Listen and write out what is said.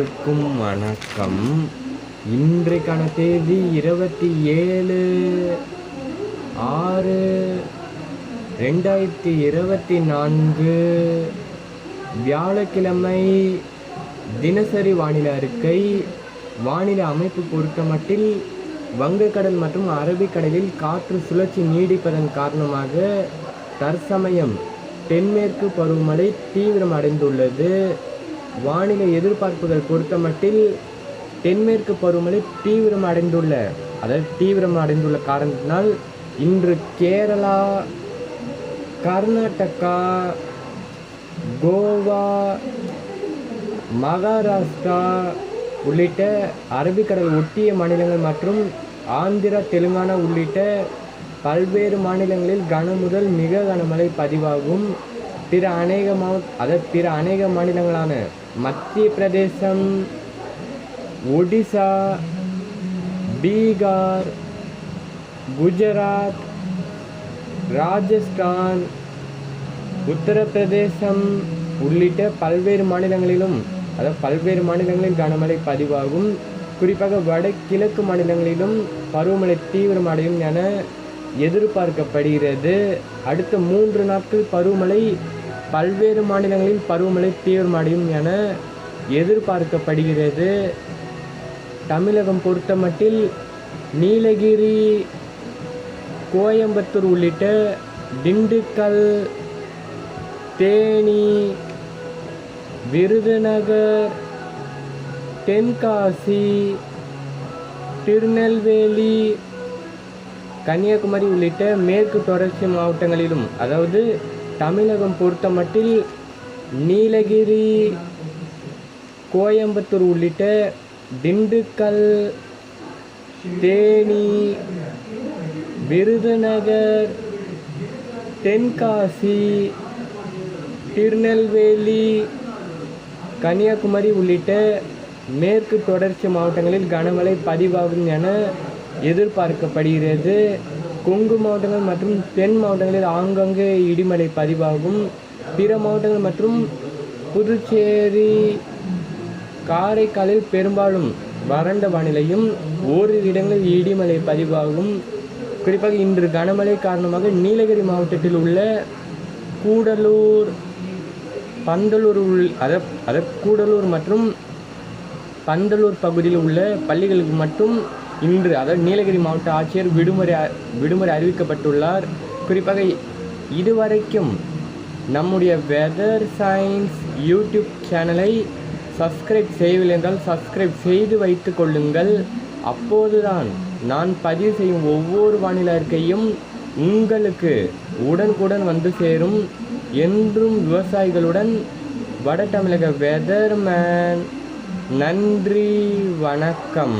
அனைவருக்கும் வணக்கம். இன்றைக்கான தேதி இருபத்தி ஏழு ஆறு ரெண்டாயிரத்தி இருபத்தி நான்கு. வியாழக்கிழமை தினசரி வானிலை அறிக்கை. வானிலை அமைப்பு பொறுத்தமட்டில் வங்கக்கடல் மற்றும் அரபிக்கடலில் காற்று சுழற்சி நீடிப்பதன் காரணமாக தற்சமயம் தென்மேற்கு பருவமழை தீவிரம் அடைந்துள்ளது வானிலை எதிர்பார்ப்புகள் பொறுத்தமட்டில் தென்மேற்கு பருவமழை தீவிரம் அடைந்துள்ள அதாவது தீவிரம் அடைந்துள்ள காரணத்தினால் இன்று கேரளா கர்நாடகா கோவா மகாராஷ்டிரா உள்ளிட்ட அரபிக்கடல் ஒட்டிய மாநிலங்கள் மற்றும் ஆந்திரா தெலுங்கானா உள்ளிட்ட பல்வேறு மாநிலங்களில் கன முதல் மிக கனமழை பதிவாகும். பிற அநேக மா அதாவது பிற அநேக மாநிலங்களான மத்திய பிரதேசம் ஒடிசா பீகார் குஜராத் ராஜஸ்தான் உத்தரப்பிரதேசம் உள்ளிட்ட பல்வேறு மாநிலங்களிலும் அதாவது பல்வேறு மாநிலங்களில் கனமழை பதிவாகும். குறிப்பாக வடகிழக்கு மாநிலங்களிலும் பருவமழை தீவிரமடையும் என எதிர்பார்க்கப்படுகிறது. அடுத்த மூன்று நாட்கள் பருவமழை பல்வேறு மாநிலங்களில் பருவமழை தீவிரமடையும் என எதிர்பார்க்கப்படுகிறது. தமிழகம் பொறுத்தமட்டில் நீலகிரி கோயம்புத்தூர் உள்ளிட்ட திண்டுக்கல் தேனி விருதுநகர் தென்காசி திருநெல்வேலி கன்னியாகுமரி உள்ளிட்ட மேற்கு தொடர்ச்சி மாவட்டங்களிலும் அதாவது தமிழகம் பொறுத்தமட்டில் நீலகிரி கோயம்புத்தூர் உள்ளிட்ட திண்டுக்கல் தேனி விருதுநகர் தென்காசி திருநெல்வேலி கன்னியாகுமரி உள்ளிட்ட மேற்கு தொடர்ச்சி மாவட்டங்களில் கனமழை பதிவாகும் என எதிர்பார்க்கப்படுகிறது. கொங்கு மாவட்டங்கள் மற்றும் தென் மாவட்டங்களில் ஆங்காங்கே இடிமழை பதிவாகும். பிற மாவட்டங்கள் மற்றும் புதுச்சேரி காரைக்காலில் பெரும்பாலும் வறண்ட வானிலையும் ஓரிரு இடங்களில் இடிமழை பதிவாகும். குறிப்பாக இன்று கனமழை காரணமாக நீலகிரி மாவட்டத்தில் உள்ள கூடலூர் பந்தலூர் உள் அத அத கூடலூர் மற்றும் பந்தலூர் பகுதியில் உள்ள பள்ளிகளுக்கு மட்டும் இன்று அதாவது நீலகிரி மாவட்ட ஆட்சியர் விடுமுறை விடுமுறை அறிவிக்கப்பட்டுள்ளார். குறிப்பாக இதுவரைக்கும் நம்முடைய வெதர் சயின்ஸ் யூடியூப் சேனலை சப்ஸ்கிரைப் செய்யவில்லை என்றால் சப்ஸ்கிரைப் செய்து வைத்து கொள்ளுங்கள். அப்போதுதான் நான் பதிவு செய்யும் ஒவ்வொரு வானிலை அறிக்கையும் உங்களுக்கு உடனுக்குடன் வந்து சேரும் என்றும் விவசாயிகளுடன் வட தமிழக வெதர்மேன் நன்றி வணக்கம்.